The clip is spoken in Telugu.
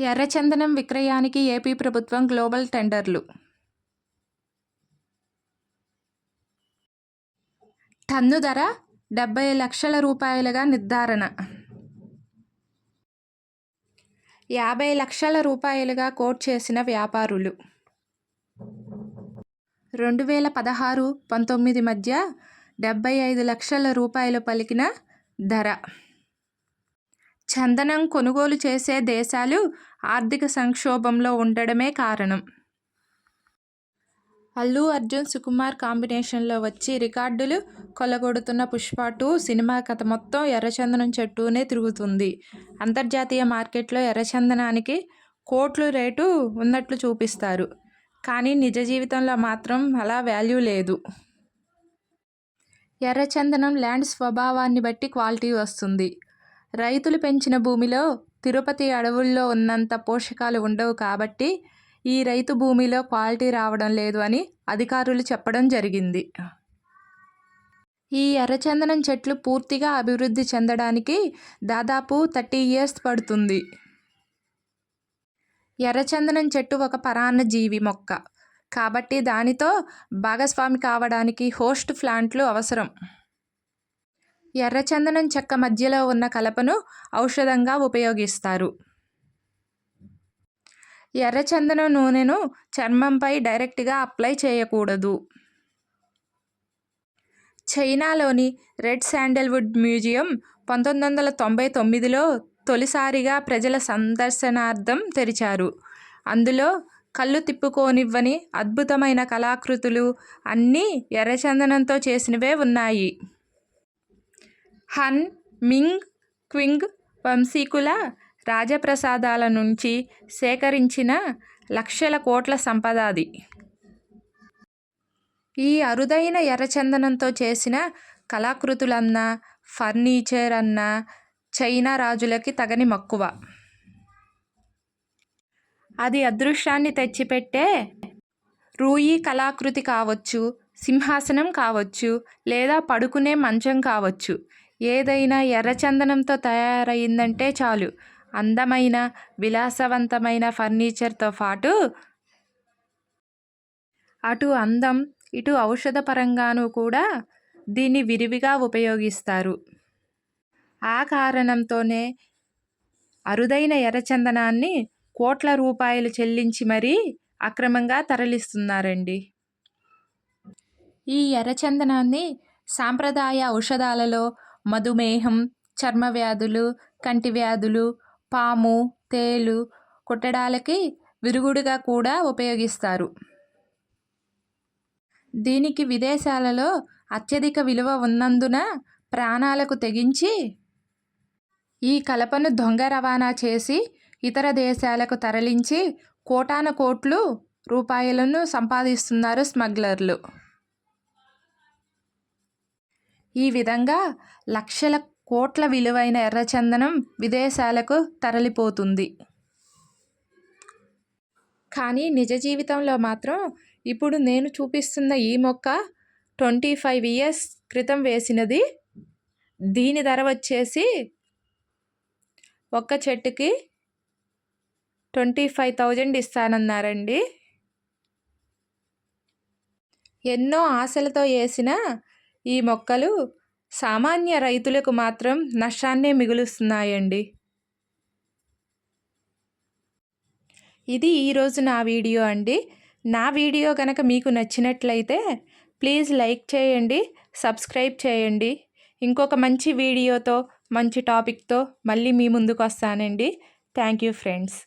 ఎర్రచందనం విక్రయానికి ఏపీ ప్రభుత్వం గ్లోబల్ టెండర్లు. టన్ను ధర డెబ్బై లక్షల రూపాయలుగా నిర్ధారణ. యాభై లక్షల రూపాయలుగా కోట్ చేసిన వ్యాపారులు. రెండు వేల పదహారు పంతొమ్మిది మధ్య డెబ్బై ఐదు లక్షల రూపాయలు పలికిన ధర. చందనం కొనుగోలు చేసే దేశాలు ఆర్థిక సంక్షోభంలో ఉండడమే కారణం. అల్లు అర్జున్ సుకుమార్ కాంబినేషన్లో వచ్చి రికార్డులు కొలగొడుతున్న పుష్ప టూ సినిమా కథ మొత్తం ఎర్రచందనం చెట్టునే తిరుగుతుంది. అంతర్జాతీయ మార్కెట్లో ఎర్రచందనానికి కోట్లు రేటు ఉన్నట్లు చూపిస్తారు. కానీ నిజ జీవితంలో మాత్రం అలా వాల్యూ లేదు. ఎర్రచందనం ల్యాండ్ స్వభావాన్ని బట్టి క్వాలిటీ వస్తుంది. రైతులు పెంచిన భూమిలో తిరుపతి అడవుల్లో ఉన్నంత పోషకాలు ఉండవు కాబట్టి ఈ రైతు భూమిలో క్వాలిటీ రావడం లేదు అని అధికారులు చెప్పడం జరిగింది. ఈ ఎర్రచందనం చెట్లు పూర్తిగా అభివృద్ధి చెందడానికి దాదాపు థర్టీ ఇయర్స్ పడుతుంది. ఎర్రచందనం చెట్టు ఒక పరాన్నజీవి మొక్క. కాబట్టి దానితో భాగస్వామి కావడానికి హోస్ట్ ప్లాంట్లు అవసరం. ఎర్రచందనం చెక్క మధ్యలో ఉన్న కలపను ఔషధంగా ఉపయోగిస్తారు. ఎర్రచందనం నూనెను చర్మంపై డైరెక్ట్గా అప్లై చేయకూడదు. చైనాలోని రెడ్ శాండల్వుడ్ మ్యూజియం పంతొమ్మిది వందల తొంభై తొమ్మిదిలో తొలిసారిగా ప్రజల సందర్శనార్థం తెరిచారు. అందులో కళ్ళు తిప్పుకోనివ్వని అద్భుతమైన కళాకృతులు అన్నీ ఎర్రచందనంతో చేసినవే ఉన్నాయి. హన్ మింగ్ క్వింగ్ వంశీకుల రాజప్రసాదాల నుంచి సేకరించిన లక్షల కోట్ల సంపద అది. ఈ అరుదైన ఎర్రచందనంతో చేసిన కళాకృతులన్నా ఫర్నిచర్ అన్నా చైనా రాజులకి తగని మక్కువ. అది అదృష్టాన్ని తెచ్చిపెట్టే రూయి కళాకృతి కావచ్చు సింహాసనం కావచ్చు లేదా పడుకునే మంచం కావచ్చు ఏదైనా ఎర్రచందనంతో తయారైందంటే చాలు. అందమైన విలాసవంతమైన ఫర్నిచర్తో పాటు అటు అందం ఇటు ఔషధపరంగాను కూడా దీన్ని విరివిగా ఉపయోగిస్తారు. ఆ కారణంతోనే అరుదైన ఎర్రచందనాన్ని కోట్ల రూపాయలు చెల్లించి మరీ అక్రమంగా తరలిస్తున్నారండి. ఈ ఎర్రచందనాన్ని సాంప్రదాయ ఔషధాలలో మధుమేహం చర్మ వ్యాధులు కంటి వ్యాధులు పాము తేలు కుట్టడాలకి విరుగుడుగా కూడా ఉపయోగిస్తారు. దీనికి విదేశాలలో అత్యధిక విలువ ఉన్నందున ప్రాణాలకు తెగించి ఈ కలపను దొంగ రవాణా చేసి ఇతర దేశాలకు తరలించి కోటాన కోట్లు రూపాయలను సంపాదిస్తున్నారు స్మగ్లర్లు. ఈ విధంగా లక్షల కోట్ల విలువైన ఎర్రచందనం విదేశాలకు తరలిపోతుంది. కానీ నిజ జీవితంలో మాత్రం ఇప్పుడు నేను చూపిస్తున్న ఈ మొక్క ట్వంటీ ఫైవ్ ఇయర్స్ క్రితం వేసినది. దీని ధర వచ్చేసి ఒక్క చెట్టుకి ట్వంటీ ఫైవ్ థౌజండ్ ఇస్తానన్నారండి. ఎన్నో ఆశలతో వేసిన ఈ మొక్కలు సామాన్య రైతులకు మాత్రం నష్టాన్నే మిగులుస్తున్నాయండి. ఇది ఈరోజు నా వీడియో అండి. నా వీడియో కనుక మీకు నచ్చినట్లయితే ప్లీజ్ లైక్ చేయండి సబ్స్క్రైబ్ చేయండి. ఇంకొక మంచి వీడియోతో మంచి టాపిక్తో మళ్ళీ మీ ముందుకు వస్తానండి థ్యాంక్ యూ ఫ్రెండ్స్.